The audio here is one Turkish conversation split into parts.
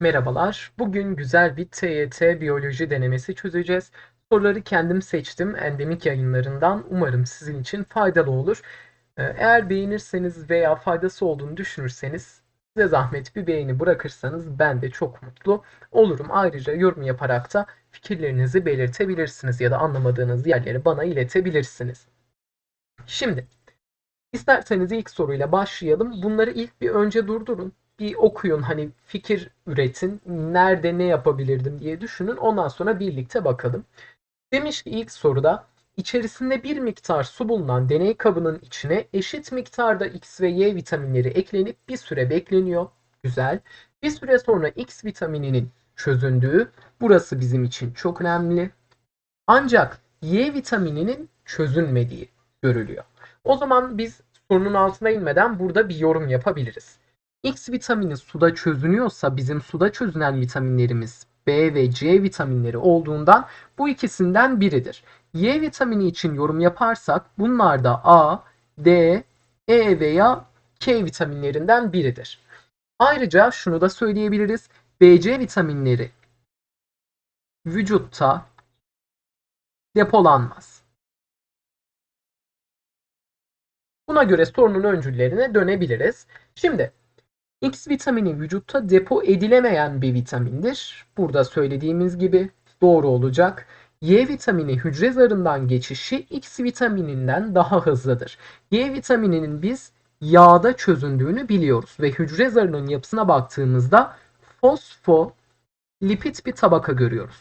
Merhabalar. Bugün güzel bir TYT biyoloji denemesi çözeceğiz. Soruları kendim seçtim endemik yayınlarından. Umarım sizin için faydalı olur. Ee, Eğer beğenirseniz veya faydası olduğunu düşünürseniz size zahmet bir beğeni bırakırsanız ben de çok mutlu olurum. Ayrıca yorum yaparak da fikirlerinizi belirtebilirsiniz ya da anlamadığınız yerleri bana iletebilirsiniz. Şimdi isterseniz ilk soruyla başlayalım. Bunları ilk bir önce durdurun bir okuyun hani fikir üretin. Nerede ne yapabilirdim diye düşünün. Ondan sonra birlikte bakalım. Demiş ki ilk soruda içerisinde bir miktar su bulunan deney kabının içine eşit miktarda X ve Y vitaminleri eklenip bir süre bekleniyor. Güzel. Bir süre sonra X vitamininin çözündüğü burası bizim için çok önemli. Ancak Y vitamininin çözünmediği görülüyor. O zaman biz sorunun altına inmeden burada bir yorum yapabiliriz. X vitamini suda çözünüyorsa bizim suda çözünen vitaminlerimiz B ve C vitaminleri olduğundan bu ikisinden biridir. Y vitamini için yorum yaparsak bunlar da A, D, E veya K vitaminlerinden biridir. Ayrıca şunu da söyleyebiliriz. BC vitaminleri vücutta depolanmaz. Buna göre sorunun öncüllerine dönebiliriz. Şimdi X vitamini vücutta depo edilemeyen bir vitamindir. Burada söylediğimiz gibi doğru olacak. Y vitamini hücre zarından geçişi X vitamininden daha hızlıdır. Y vitamininin biz yağda çözündüğünü biliyoruz ve hücre zarının yapısına baktığımızda fosfolipid bir tabaka görüyoruz.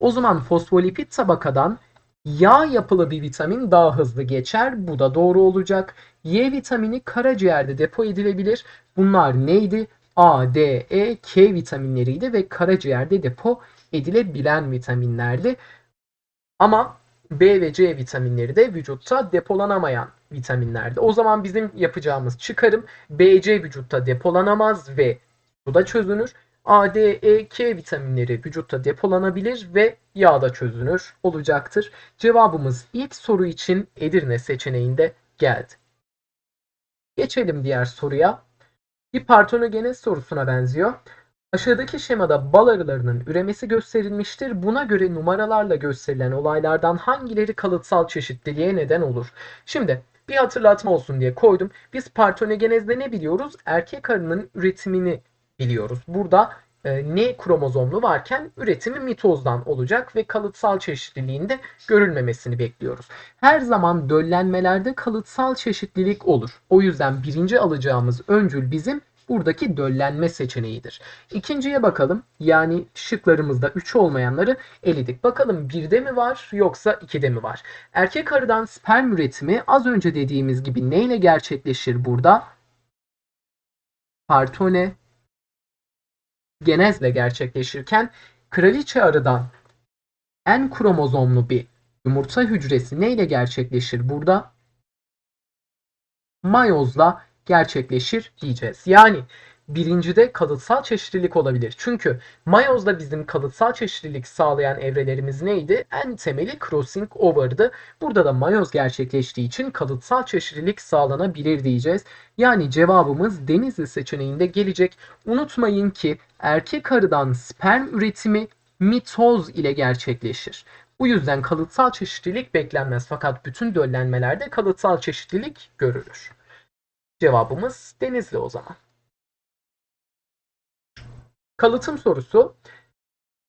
O zaman fosfolipid tabakadan yağ yapılı bir vitamin daha hızlı geçer. Bu da doğru olacak. Y vitamini karaciğerde depo edilebilir. Bunlar neydi? A, D, E, K vitaminleriydi ve karaciğerde depo edilebilen vitaminlerdi. Ama B ve C vitaminleri de vücutta depolanamayan vitaminlerdi. O zaman bizim yapacağımız çıkarım BC vücutta depolanamaz ve suda çözünür. A, D, E, K vitaminleri vücutta depolanabilir ve yağda çözünür olacaktır. Cevabımız ilk soru için Edirne seçeneğinde geldi. Geçelim diğer soruya. Bir partonogenez sorusuna benziyor. Aşağıdaki şemada bal arılarının üremesi gösterilmiştir. Buna göre numaralarla gösterilen olaylardan hangileri kalıtsal çeşitliliğe neden olur? Şimdi bir hatırlatma olsun diye koydum. Biz partonogenezde ne biliyoruz? Erkek arının üretimini biliyoruz. Burada e, N kromozomlu varken üretimi mitozdan olacak ve kalıtsal çeşitliliğinde görülmemesini bekliyoruz. Her zaman döllenmelerde kalıtsal çeşitlilik olur. O yüzden birinci alacağımız öncül bizim buradaki döllenme seçeneğidir. İkinciye bakalım. Yani şıklarımızda 3 olmayanları eledik. Bakalım 1'de mi var yoksa 2'de mi var? Erkek arıdan sperm üretimi az önce dediğimiz gibi neyle gerçekleşir burada? Partone genezle gerçekleşirken kraliçe arıdan en kromozomlu bir yumurta hücresi neyle gerçekleşir burada? Mayozla gerçekleşir diyeceğiz. Yani birincide kalıtsal çeşitlilik olabilir. Çünkü mayozda bizim kalıtsal çeşitlilik sağlayan evrelerimiz neydi? En temeli crossing over'dı. Burada da mayoz gerçekleştiği için kalıtsal çeşitlilik sağlanabilir diyeceğiz. Yani cevabımız Denizli seçeneğinde gelecek. Unutmayın ki erkek arıdan sperm üretimi mitoz ile gerçekleşir. Bu yüzden kalıtsal çeşitlilik beklenmez fakat bütün döllenmelerde kalıtsal çeşitlilik görülür. Cevabımız Denizli o zaman. Kalıtım sorusu.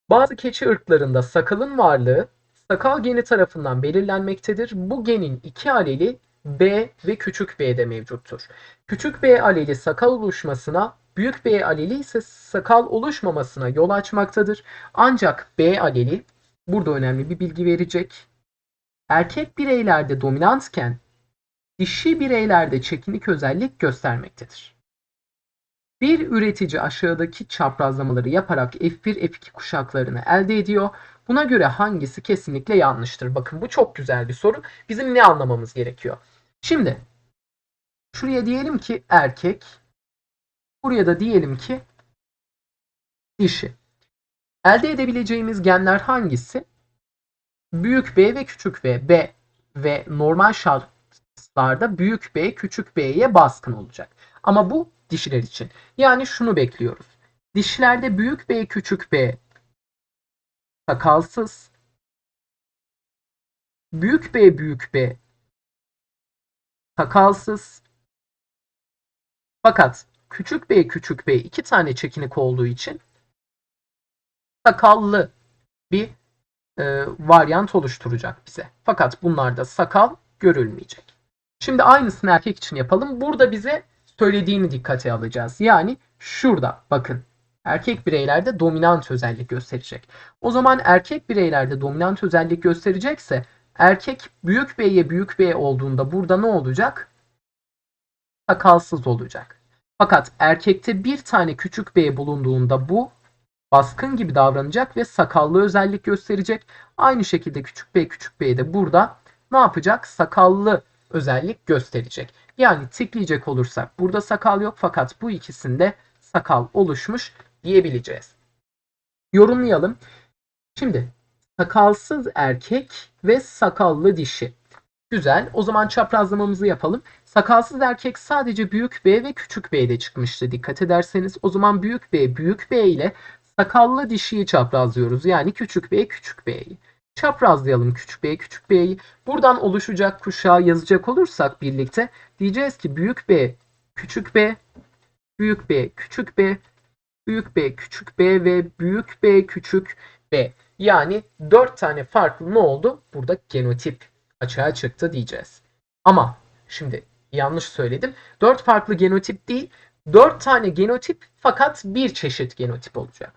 Bazı keçi ırklarında sakalın varlığı sakal geni tarafından belirlenmektedir. Bu genin iki aleli B ve küçük B'de mevcuttur. Küçük B aleli sakal oluşmasına, büyük B aleli ise sakal oluşmamasına yol açmaktadır. Ancak B aleli burada önemli bir bilgi verecek. Erkek bireylerde dominantken dişi bireylerde çekinik özellik göstermektedir. Bir üretici aşağıdaki çaprazlamaları yaparak F1, F2 kuşaklarını elde ediyor. Buna göre hangisi kesinlikle yanlıştır? Bakın bu çok güzel bir soru. Bizim ne anlamamız gerekiyor? Şimdi şuraya diyelim ki erkek, buraya da diyelim ki dişi. Elde edebileceğimiz genler hangisi? Büyük B ve küçük V. B ve normal şartlarda büyük B küçük B'ye baskın olacak. Ama bu dişiler için. Yani şunu bekliyoruz. Dişlerde büyük B küçük B sakalsız. Büyük B büyük B sakalsız. Fakat küçük B küçük B iki tane çekinik olduğu için sakallı bir e, varyant oluşturacak bize. Fakat bunlarda sakal görülmeyecek. Şimdi aynısını erkek için yapalım. Burada bize söylediğini dikkate alacağız. Yani şurada bakın erkek bireylerde dominant özellik gösterecek. O zaman erkek bireylerde dominant özellik gösterecekse erkek büyük B'ye büyük B olduğunda burada ne olacak? Sakalsız olacak. Fakat erkekte bir tane küçük B bulunduğunda bu baskın gibi davranacak ve sakallı özellik gösterecek. Aynı şekilde küçük b küçük b de burada ne yapacak? Sakallı özellik gösterecek. Yani tikleyecek olursak burada sakal yok fakat bu ikisinde sakal oluşmuş diyebileceğiz. Yorumlayalım. Şimdi sakalsız erkek ve sakallı dişi. Güzel. O zaman çaprazlamamızı yapalım. Sakalsız erkek sadece büyük B ve küçük B'de çıkmıştı dikkat ederseniz. O zaman büyük B büyük B ile sakallı dişiyi çaprazlıyoruz. Yani küçük b küçük b'yi. Çaprazlayalım küçük b küçük b'yi. Buradan oluşacak kuşağı yazacak olursak birlikte diyeceğiz ki büyük b küçük b büyük b küçük b büyük b küçük b ve büyük b küçük b. Yani 4 tane farklı ne oldu? Burada genotip açığa çıktı diyeceğiz. Ama şimdi yanlış söyledim. 4 farklı genotip değil, 4 tane genotip fakat bir çeşit genotip olacak.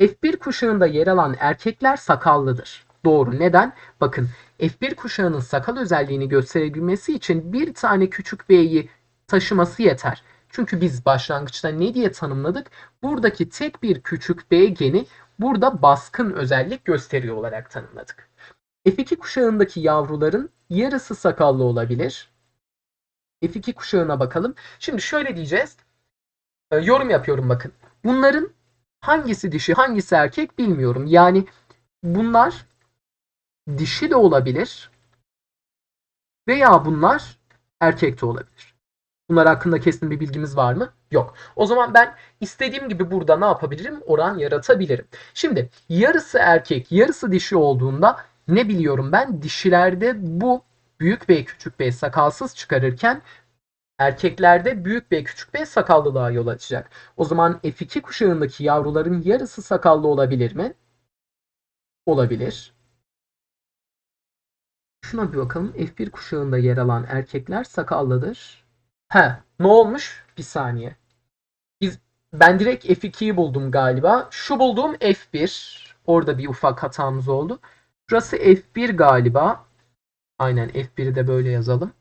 F1 kuşağında yer alan erkekler sakallıdır. Doğru. Neden? Bakın F1 kuşağının sakal özelliğini gösterebilmesi için bir tane küçük B'yi taşıması yeter. Çünkü biz başlangıçta ne diye tanımladık? Buradaki tek bir küçük B geni burada baskın özellik gösteriyor olarak tanımladık. F2 kuşağındaki yavruların yarısı sakallı olabilir. F2 kuşağına bakalım. Şimdi şöyle diyeceğiz. E, yorum yapıyorum bakın. Bunların hangisi dişi hangisi erkek bilmiyorum. Yani bunlar dişi de olabilir veya bunlar erkek de olabilir. Bunlar hakkında kesin bir bilgimiz var mı? Yok. O zaman ben istediğim gibi burada ne yapabilirim? Oran yaratabilirim. Şimdi yarısı erkek, yarısı dişi olduğunda ne biliyorum ben? Dişilerde bu büyük B küçük B sakalsız çıkarırken erkeklerde büyük B küçük B sakallılığa yol açacak. O zaman F2 kuşağındaki yavruların yarısı sakallı olabilir mi? Olabilir. Şuna bir bakalım. F1 kuşağında yer alan erkekler sakallıdır. He, ne olmuş? Bir saniye. Biz ben direkt F2'yi buldum galiba. Şu bulduğum F1. Orada bir ufak hatamız oldu. Şurası F1 galiba. Aynen F1'i de böyle yazalım.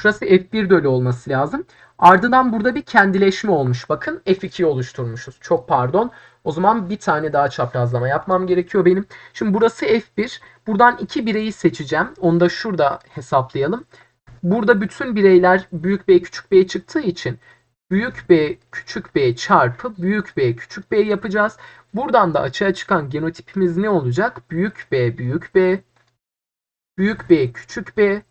Şurası F1 öyle olması lazım. Ardından burada bir kendileşme olmuş. Bakın F2 oluşturmuşuz. Çok pardon. O zaman bir tane daha çaprazlama yapmam gerekiyor benim. Şimdi burası F1. Buradan iki bireyi seçeceğim. Onu da şurada hesaplayalım. Burada bütün bireyler büyük B küçük B çıktığı için büyük B küçük B çarpı büyük B küçük B yapacağız. Buradan da açığa çıkan genotipimiz ne olacak? Büyük B büyük B büyük B küçük B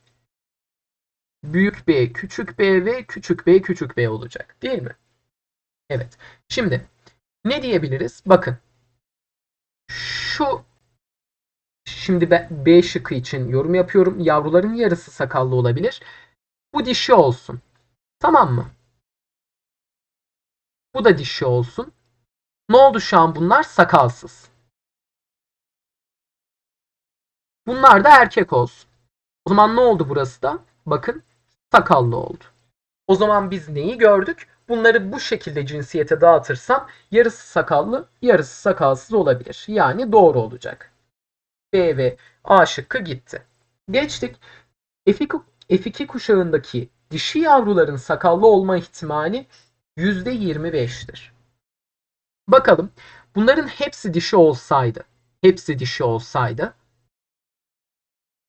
büyük B küçük b ve küçük b küçük b olacak. Değil mi? Evet. Şimdi ne diyebiliriz? Bakın. Şu şimdi ben B şıkkı için yorum yapıyorum. Yavruların yarısı sakallı olabilir. Bu dişi olsun. Tamam mı? Bu da dişi olsun. Ne oldu şu an bunlar? Sakalsız. Bunlar da erkek olsun. O zaman ne oldu burası da? Bakın sakallı oldu. O zaman biz neyi gördük? Bunları bu şekilde cinsiyete dağıtırsam yarısı sakallı, yarısı sakalsız olabilir. Yani doğru olacak. B ve A şıkkı gitti. Geçtik. F2, F2 kuşağındaki dişi yavruların sakallı olma ihtimali %25'tir. Bakalım bunların hepsi dişi olsaydı, hepsi dişi olsaydı,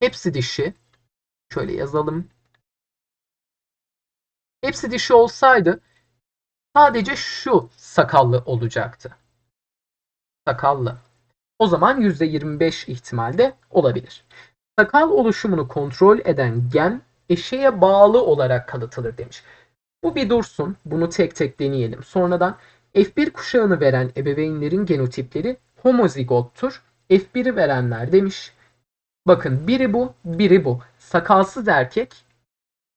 hepsi dişi, şöyle yazalım, Hepsi dişi olsaydı sadece şu sakallı olacaktı. Sakallı. O zaman %25 ihtimalde olabilir. Sakal oluşumunu kontrol eden gen eşeğe bağlı olarak kalıtılır demiş. Bu bir dursun. Bunu tek tek deneyelim. Sonradan F1 kuşağını veren ebeveynlerin genotipleri homozigottur. F1'i verenler demiş. Bakın biri bu, biri bu. Sakalsız erkek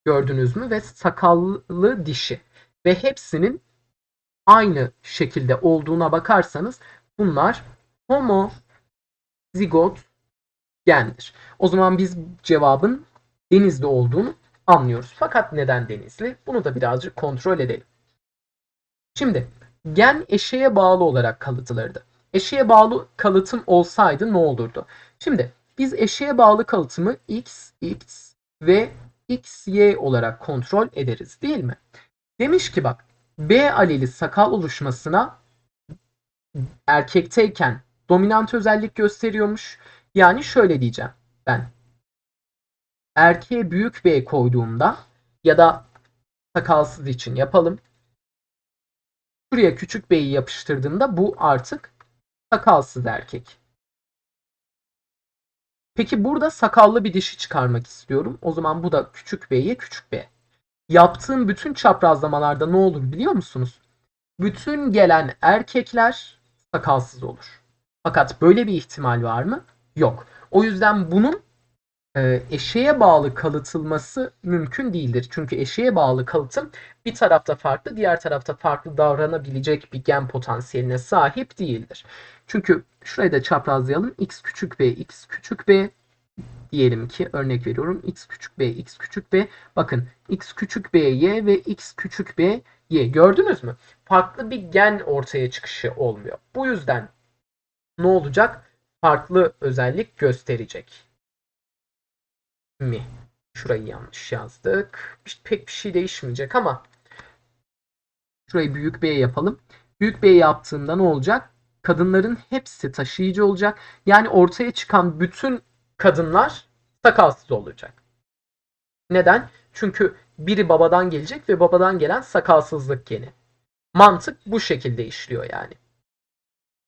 gördünüz mü ve sakallı dişi ve hepsinin aynı şekilde olduğuna bakarsanız bunlar homozigot gendir. O zaman biz cevabın denizli olduğunu anlıyoruz. Fakat neden denizli? Bunu da birazcık kontrol edelim. Şimdi gen eşeğe bağlı olarak kalıtılırdı. Eşeğe bağlı kalıtım olsaydı ne olurdu? Şimdi biz eşeğe bağlı kalıtımı x, x ve x, y olarak kontrol ederiz değil mi? Demiş ki bak B aleli sakal oluşmasına erkekteyken dominant özellik gösteriyormuş. Yani şöyle diyeceğim ben. Erkeğe büyük B koyduğumda ya da sakalsız için yapalım. Şuraya küçük B'yi yapıştırdığımda bu artık sakalsız erkek. Peki burada sakallı bir dişi çıkarmak istiyorum. O zaman bu da küçük B'ye küçük B. Yaptığım bütün çaprazlamalarda ne olur biliyor musunuz? Bütün gelen erkekler sakalsız olur. Fakat böyle bir ihtimal var mı? Yok. O yüzden bunun eşeğe bağlı kalıtılması mümkün değildir. Çünkü eşeğe bağlı kalıtım bir tarafta farklı, diğer tarafta farklı davranabilecek bir gen potansiyeline sahip değildir. Çünkü şurayı da çaprazlayalım. x küçük b, x küçük b diyelim ki örnek veriyorum x küçük b, x küçük b. Bakın x küçük b, y ve x küçük b, y. Gördünüz mü? Farklı bir gen ortaya çıkışı olmuyor. Bu yüzden ne olacak? Farklı özellik gösterecek mi? Şurayı yanlış yazdık. Pek bir şey değişmeyecek ama şurayı büyük B yapalım. Büyük B yaptığında ne olacak? Kadınların hepsi taşıyıcı olacak. Yani ortaya çıkan bütün kadınlar sakalsız olacak. Neden? Çünkü biri babadan gelecek ve babadan gelen sakalsızlık geni. Mantık bu şekilde işliyor yani.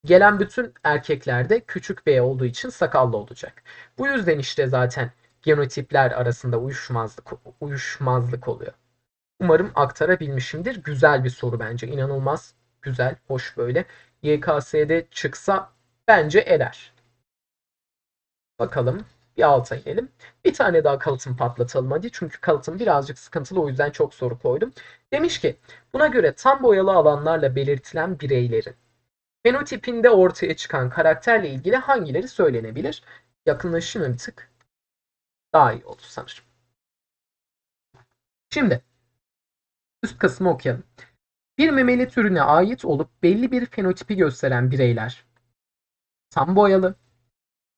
Gelen bütün erkeklerde küçük B olduğu için sakallı olacak. Bu yüzden işte zaten genotipler arasında uyuşmazlık uyuşmazlık oluyor. Umarım aktarabilmişimdir. Güzel bir soru bence. İnanılmaz güzel, hoş böyle. YKS'de çıksa bence eder. Bakalım bir alta inelim. Bir tane daha kalıtım patlatalım hadi. Çünkü kalıtım birazcık sıkıntılı o yüzden çok soru koydum. Demiş ki buna göre tam boyalı alanlarla belirtilen bireylerin fenotipinde ortaya çıkan karakterle ilgili hangileri söylenebilir? Yakınlaşayım bir tık? Daha iyi oldu sanırım. Şimdi üst kısmı okuyalım. Bir memeli türüne ait olup belli bir fenotipi gösteren bireyler tam boyalı,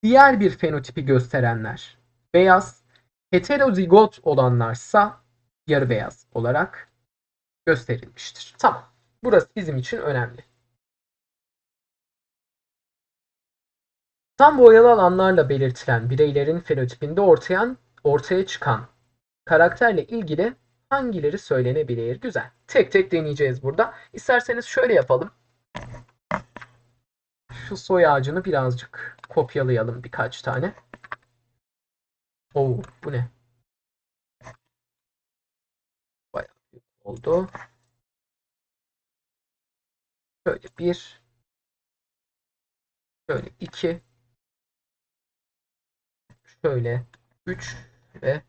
diğer bir fenotipi gösterenler beyaz, heterozigot olanlarsa yarı beyaz olarak gösterilmiştir. Tamam. Burası bizim için önemli. Tam boyalı alanlarla belirtilen bireylerin fenotipinde ortaya, ortaya çıkan karakterle ilgili hangileri söylenebilir? Güzel. Tek tek deneyeceğiz burada. İsterseniz şöyle yapalım. Şu soy ağacını birazcık kopyalayalım birkaç tane. Oo, bu ne? Bayağı oldu. Şöyle bir. Şöyle iki. Şöyle 3 ve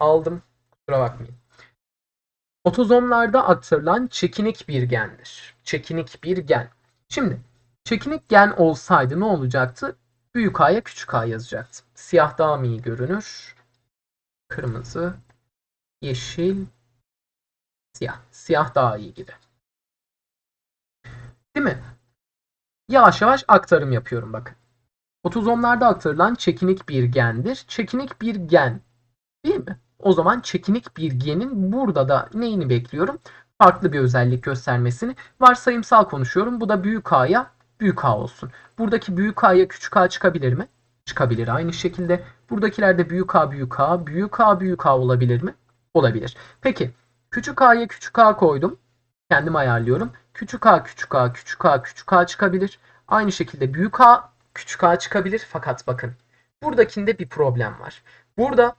aldım. Kusura bakmayın. Otozomlarda aktarılan çekinik bir gendir. Çekinik bir gen. Şimdi çekinik gen olsaydı ne olacaktı? Büyük A'ya küçük A yazacaktım. Siyah daha mı iyi görünür? Kırmızı, yeşil, siyah. Siyah daha iyi gibi. Değil mi? Yavaş yavaş aktarım yapıyorum bakın. Otozomlarda aktarılan çekinik bir gendir. Çekinik bir gen değil mi? O zaman çekinik bir genin burada da neyini bekliyorum? Farklı bir özellik göstermesini. Varsayımsal konuşuyorum. Bu da büyük A'ya büyük A olsun. Buradaki büyük A'ya küçük A çıkabilir mi? Çıkabilir aynı şekilde. Buradakilerde büyük A büyük A, büyük A büyük A olabilir mi? Olabilir. Peki küçük A'ya küçük A koydum. Kendim ayarlıyorum. Küçük a küçük a küçük a küçük a çıkabilir. Aynı şekilde büyük a küçük a çıkabilir. Fakat bakın buradakinde bir problem var. Burada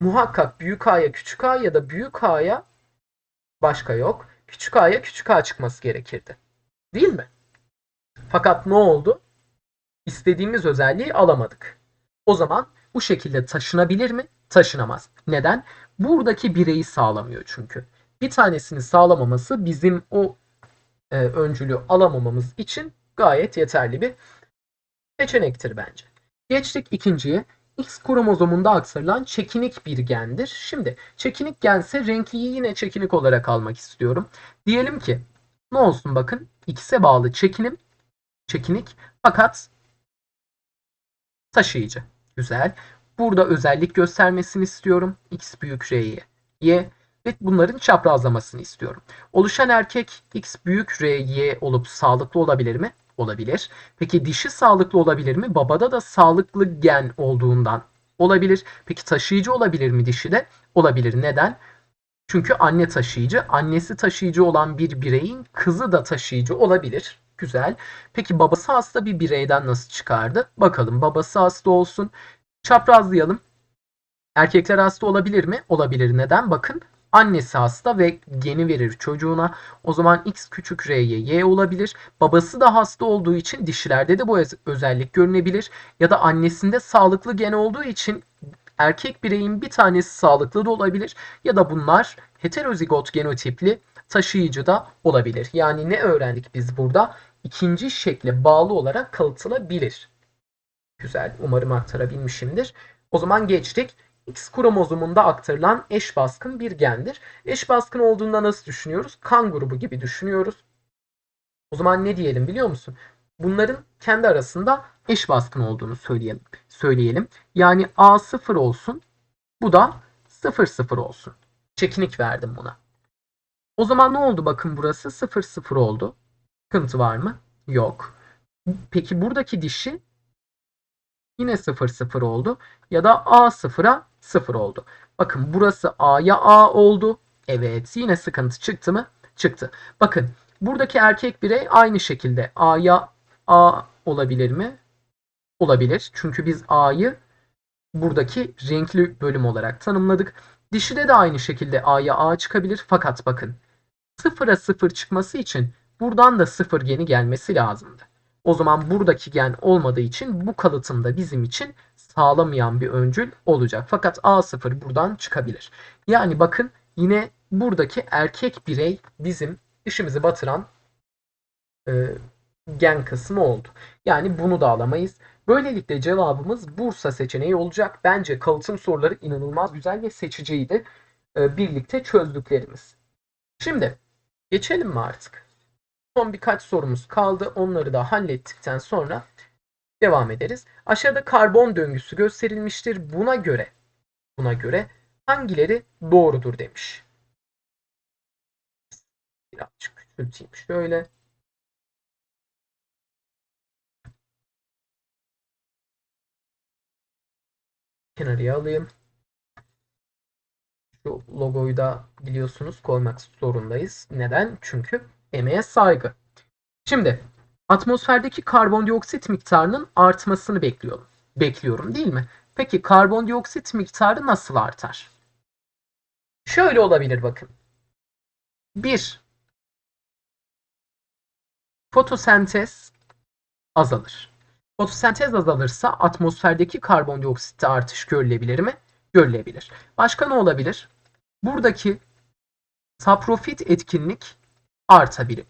muhakkak büyük A'ya küçük A ya da büyük A'ya başka yok. Küçük A'ya küçük A çıkması gerekirdi. Değil mi? Fakat ne oldu? İstediğimiz özelliği alamadık. O zaman bu şekilde taşınabilir mi? Taşınamaz. Neden? Buradaki bireyi sağlamıyor çünkü. Bir tanesini sağlamaması bizim o e, öncülü alamamamız için gayet yeterli bir seçenektir bence. Geçtik ikinciye. X kromozomunda aktarılan çekinik bir gendir. Şimdi çekinik gense renkliyi yine çekinik olarak almak istiyorum. Diyelim ki ne olsun bakın X'e bağlı çekinim çekinik fakat taşıyıcı. Güzel. Burada özellik göstermesini istiyorum. X büyük R'ye. Y ve bunların çaprazlamasını istiyorum. Oluşan erkek X büyük R, Y olup sağlıklı olabilir mi? Olabilir. Peki dişi sağlıklı olabilir mi? Babada da sağlıklı gen olduğundan olabilir. Peki taşıyıcı olabilir mi dişi de? Olabilir. Neden? Çünkü anne taşıyıcı. Annesi taşıyıcı olan bir bireyin kızı da taşıyıcı olabilir. Güzel. Peki babası hasta bir bireyden nasıl çıkardı? Bakalım babası hasta olsun. Çaprazlayalım. Erkekler hasta olabilir mi? Olabilir. Neden? Bakın annesi hasta ve geni verir çocuğuna. O zaman X küçük R'ye Y olabilir. Babası da hasta olduğu için dişilerde de bu özellik görünebilir. Ya da annesinde sağlıklı gen olduğu için erkek bireyin bir tanesi sağlıklı da olabilir. Ya da bunlar heterozigot genotipli taşıyıcı da olabilir. Yani ne öğrendik biz burada? İkinci şekle bağlı olarak kalıtılabilir. Güzel. Umarım aktarabilmişimdir. O zaman geçtik. X kromozomunda aktarılan eş baskın bir gendir. Eş baskın olduğunda nasıl düşünüyoruz? Kan grubu gibi düşünüyoruz. O zaman ne diyelim biliyor musun? Bunların kendi arasında eş baskın olduğunu söyleyelim. söyleyelim. Yani A 0 olsun. Bu da 0 0 olsun. Çekinik verdim buna. O zaman ne oldu bakın burası 0 0 oldu. Sıkıntı var mı? Yok. Peki buradaki dişi yine 0 0 oldu. Ya da A 0'a 0 oldu. Bakın burası A'ya A oldu. Evet yine sıkıntı çıktı mı? Çıktı. Bakın buradaki erkek birey aynı şekilde A'ya A olabilir mi? Olabilir. Çünkü biz A'yı buradaki renkli bölüm olarak tanımladık. Dişide de aynı şekilde A'ya A çıkabilir. Fakat bakın sıfıra sıfır çıkması için buradan da sıfır geni gelmesi lazımdı. O zaman buradaki gen olmadığı için bu kalıtımda bizim için sağlamayan bir öncül olacak. Fakat A0 buradan çıkabilir. Yani bakın yine buradaki erkek birey bizim işimizi batıran e, gen kısmı oldu. Yani bunu da alamayız. Böylelikle cevabımız Bursa seçeneği olacak. Bence kalıtım soruları inanılmaz güzel ve seçiciydi. E, birlikte çözdüklerimiz. Şimdi geçelim mi artık? Son birkaç sorumuz kaldı. Onları da hallettikten sonra devam ederiz. Aşağıda karbon döngüsü gösterilmiştir. Buna göre buna göre hangileri doğrudur demiş. Birazcık küçülteyim şöyle. Kenarıya alayım. Şu logoyu da biliyorsunuz koymak zorundayız. Neden? Çünkü emeğe saygı. Şimdi atmosferdeki karbondioksit miktarının artmasını bekliyorum. Bekliyorum değil mi? Peki karbondioksit miktarı nasıl artar? Şöyle olabilir bakın. 1. Fotosentez azalır. Fotosentez azalırsa atmosferdeki karbondioksitte artış görülebilir mi? Görülebilir. Başka ne olabilir? Buradaki saprofit etkinlik artabilir.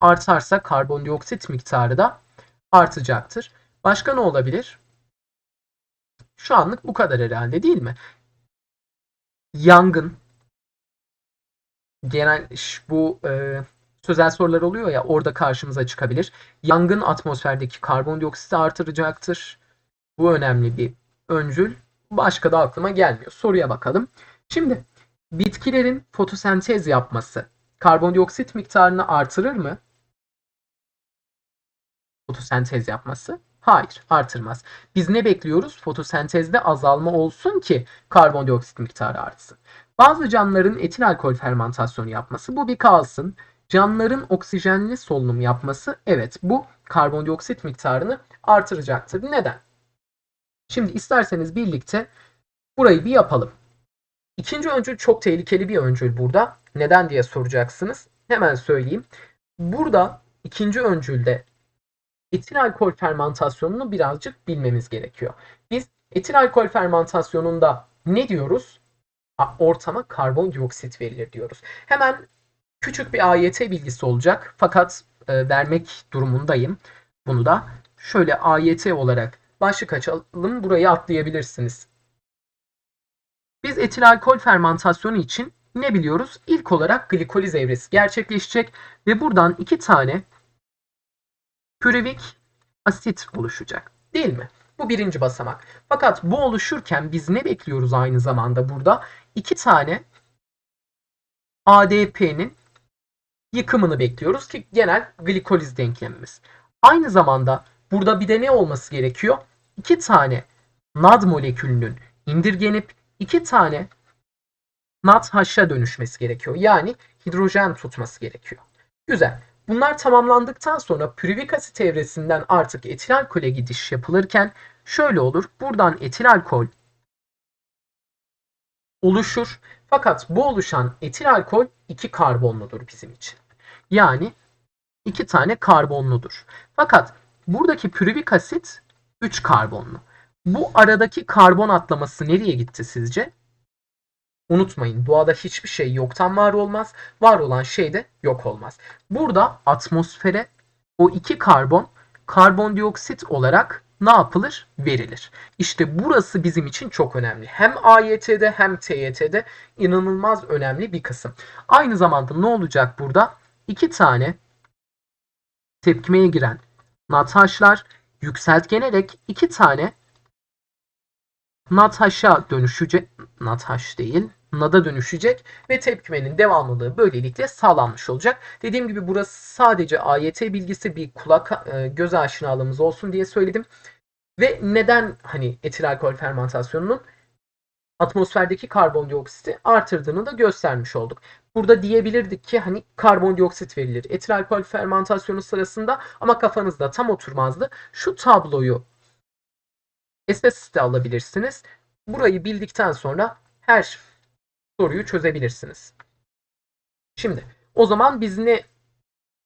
Artarsa karbondioksit miktarı da artacaktır. Başka ne olabilir? Şu anlık bu kadar herhalde değil mi? Yangın. Genel bu e, sözel sorular oluyor ya orada karşımıza çıkabilir. Yangın atmosferdeki karbondioksiti artıracaktır. Bu önemli bir öncül. Başka da aklıma gelmiyor. Soruya bakalım. Şimdi bitkilerin fotosentez yapması karbondioksit miktarını artırır mı? Fotosentez yapması? Hayır, artırmaz. Biz ne bekliyoruz? Fotosentezde azalma olsun ki karbondioksit miktarı artsın. Bazı canlıların etil alkol fermentasyonu yapması bu bir kalsın. Canlıların oksijenli solunum yapması evet bu karbondioksit miktarını artıracaktır. Neden? Şimdi isterseniz birlikte burayı bir yapalım. İkinci öncül çok tehlikeli bir öncül burada. Neden diye soracaksınız. Hemen söyleyeyim. Burada ikinci öncülde etil alkol fermentasyonunu birazcık bilmemiz gerekiyor. Biz etil alkol fermentasyonunda ne diyoruz? Ortama karbondioksit verilir diyoruz. Hemen küçük bir AYT bilgisi olacak fakat e, vermek durumundayım. Bunu da şöyle AYT olarak başlık açalım. Burayı atlayabilirsiniz. Biz etil alkol fermentasyonu için ne biliyoruz? İlk olarak glikoliz evresi gerçekleşecek ve buradan iki tane pürevik asit oluşacak. Değil mi? Bu birinci basamak. Fakat bu oluşurken biz ne bekliyoruz aynı zamanda burada? İki tane ADP'nin yıkımını bekliyoruz ki genel glikoliz denklemimiz. Aynı zamanda burada bir de ne olması gerekiyor? İki tane NAD molekülünün indirgenip iki tane NADH'a dönüşmesi gerekiyor. Yani hidrojen tutması gerekiyor. Güzel. Bunlar tamamlandıktan sonra pürivik asit evresinden artık etil alkole gidiş yapılırken şöyle olur. Buradan etil alkol oluşur. Fakat bu oluşan etil alkol iki karbonludur bizim için. Yani iki tane karbonludur. Fakat buradaki pürivik asit 3 karbonlu. Bu aradaki karbon atlaması nereye gitti sizce? Unutmayın doğada hiçbir şey yoktan var olmaz. Var olan şey de yok olmaz. Burada atmosfere o iki karbon karbondioksit olarak ne yapılır? Verilir. İşte burası bizim için çok önemli. Hem AYT'de hem TYT'de inanılmaz önemli bir kısım. Aynı zamanda ne olacak burada? İki tane tepkimeye giren NADH'lar yükseltgenerek iki tane NADH'a dönüşecek. NADH değil. NAD'a dönüşecek ve tepkimenin devamlılığı böylelikle sağlanmış olacak. Dediğim gibi burası sadece AYT bilgisi bir kulak e, göz aşinalığımız olsun diye söyledim. Ve neden hani etil alkol fermentasyonunun atmosferdeki karbondioksiti artırdığını da göstermiş olduk. Burada diyebilirdik ki hani karbondioksit verilir etil alkol fermentasyonu sırasında ama kafanızda tam oturmazdı. Şu tabloyu SS'de alabilirsiniz. Burayı bildikten sonra her soruyu çözebilirsiniz. Şimdi o zaman biz ne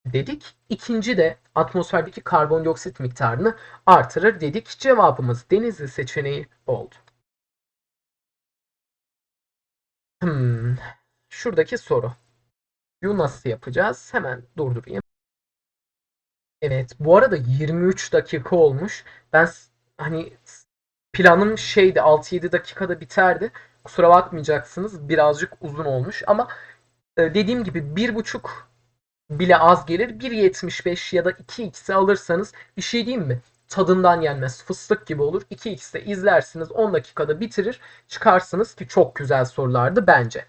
dedik? İkinci de atmosferdeki karbondioksit miktarını artırır dedik. Cevabımız Denizli seçeneği oldu. Hmm. Şuradaki soru. Yu nasıl yapacağız? Hemen durdurayım. Evet. Bu arada 23 dakika olmuş. Ben hani planım şeydi 6-7 dakikada biterdi. Kusura bakmayacaksınız. Birazcık uzun olmuş ama e, dediğim gibi 1.5 bile az gelir. 1.75 ya da 2x'i alırsanız bir şey diyeyim mi? Tadından yenmez. Fıstık gibi olur. 2x'te izlersiniz. 10 dakikada bitirir. Çıkarsınız ki çok güzel sorulardı bence.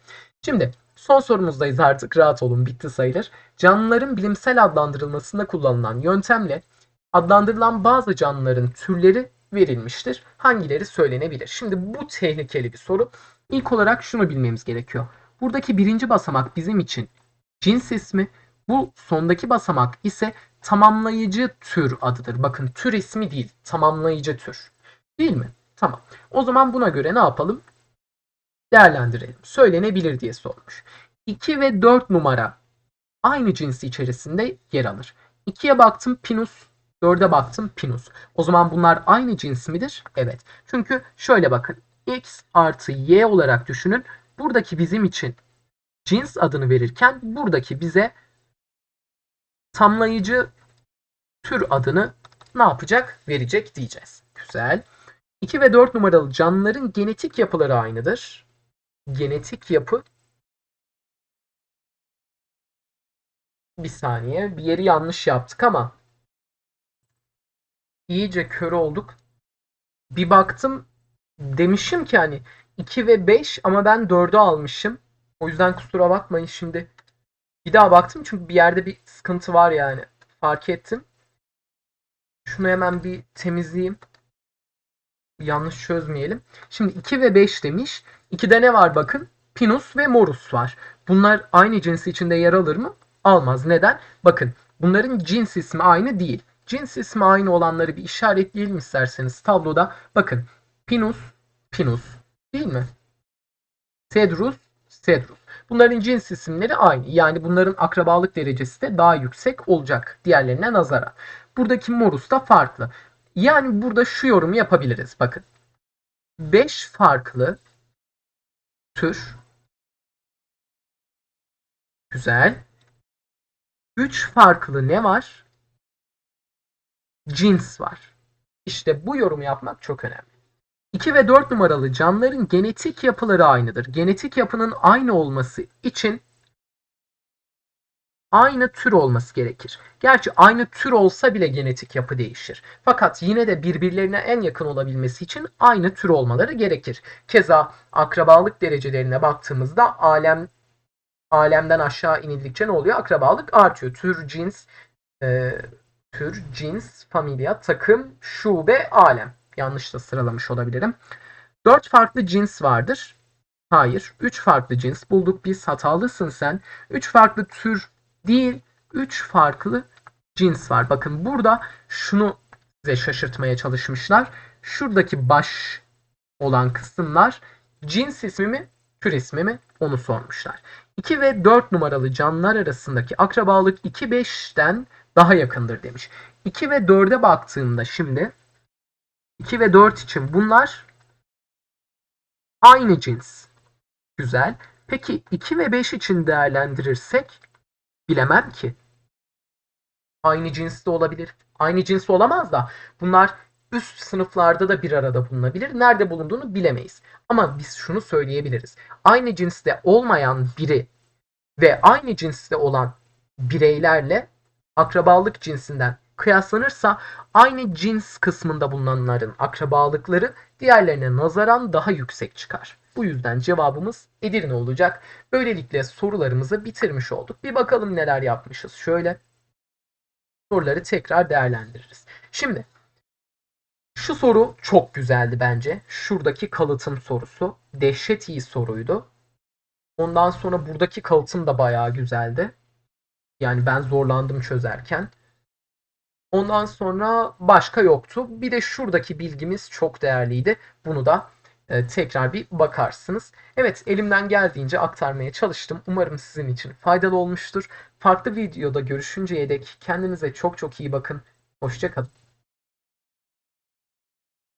Şimdi son sorumuzdayız artık. Rahat olun. Bitti sayılır. Canlıların bilimsel adlandırılmasında kullanılan yöntemle adlandırılan bazı canlıların türleri verilmiştir. Hangileri söylenebilir? Şimdi bu tehlikeli bir soru. İlk olarak şunu bilmemiz gerekiyor. Buradaki birinci basamak bizim için cins ismi. Bu sondaki basamak ise tamamlayıcı tür adıdır. Bakın tür ismi değil, tamamlayıcı tür. Değil mi? Tamam. O zaman buna göre ne yapalım? Değerlendirelim. Söylenebilir diye sormuş. 2 ve 4 numara aynı cinsi içerisinde yer alır. 2'ye baktım Pinus, 4'e baktım Pinus. O zaman bunlar aynı cins midir? Evet. Çünkü şöyle bakın. X artı Y olarak düşünün. Buradaki bizim için cins adını verirken buradaki bize tamlayıcı tür adını ne yapacak? Verecek diyeceğiz. Güzel. 2 ve 4 numaralı canlıların genetik yapıları aynıdır. Genetik yapı bir saniye. Bir yeri yanlış yaptık ama iyice kör olduk. Bir baktım demişim ki hani 2 ve 5 ama ben 4'ü almışım. O yüzden kusura bakmayın şimdi. Bir daha baktım çünkü bir yerde bir sıkıntı var yani. Fark ettim. Şunu hemen bir temizleyeyim. Yanlış çözmeyelim. Şimdi 2 ve 5 demiş. 2'de ne var bakın? Pinus ve Morus var. Bunlar aynı cinsi içinde yer alır mı? Almaz. Neden? Bakın bunların cins ismi aynı değil. Cins ismi aynı olanları bir işaretleyelim isterseniz tabloda. Bakın Pinus, Pinus değil mi? Cedrus, Cedrus. Bunların cins isimleri aynı. Yani bunların akrabalık derecesi de daha yüksek olacak diğerlerine nazaran. Buradaki Morus da farklı. Yani burada şu yorumu yapabiliriz. Bakın. 5 farklı tür. Güzel. 3 farklı ne var? Cins var. İşte bu yorumu yapmak çok önemli. 2 ve 4 numaralı canlıların genetik yapıları aynıdır. Genetik yapının aynı olması için aynı tür olması gerekir. Gerçi aynı tür olsa bile genetik yapı değişir. Fakat yine de birbirlerine en yakın olabilmesi için aynı tür olmaları gerekir. Keza akrabalık derecelerine baktığımızda alem alemden aşağı inildikçe ne oluyor? Akrabalık artıyor. Tür, cins, e, tür, cins, familya, takım, şube, alem. Yanlış da sıralamış olabilirim. 4 farklı cins vardır. Hayır. 3 farklı cins bulduk biz. Hatalısın sen. 3 farklı tür değil. 3 farklı cins var. Bakın burada şunu size şaşırtmaya çalışmışlar. Şuradaki baş olan kısımlar cins ismi mi, tür ismi mi onu sormuşlar. 2 ve 4 numaralı canlılar arasındaki akrabalık 2-5'ten daha yakındır demiş. 2 ve 4'e baktığımda şimdi 2 ve 4 için bunlar aynı cins. Güzel. Peki 2 ve 5 için değerlendirirsek bilemem ki. Aynı cinste olabilir. Aynı cins olamaz da bunlar üst sınıflarda da bir arada bulunabilir. Nerede bulunduğunu bilemeyiz. Ama biz şunu söyleyebiliriz. Aynı cinste olmayan biri ve aynı cinste olan bireylerle akrabalık cinsinden kıyaslanırsa aynı cins kısmında bulunanların akrabalıkları diğerlerine nazaran daha yüksek çıkar. Bu yüzden cevabımız Edirne olacak. Böylelikle sorularımızı bitirmiş olduk. Bir bakalım neler yapmışız. Şöyle soruları tekrar değerlendiririz. Şimdi şu soru çok güzeldi bence. Şuradaki kalıtım sorusu. Dehşet iyi soruydu. Ondan sonra buradaki kalıtım da bayağı güzeldi. Yani ben zorlandım çözerken. Ondan sonra başka yoktu. Bir de şuradaki bilgimiz çok değerliydi. Bunu da e, tekrar bir bakarsınız. Evet elimden geldiğince aktarmaya çalıştım. Umarım sizin için faydalı olmuştur. Farklı videoda görüşünceye dek kendinize çok çok iyi bakın. Hoşçakalın.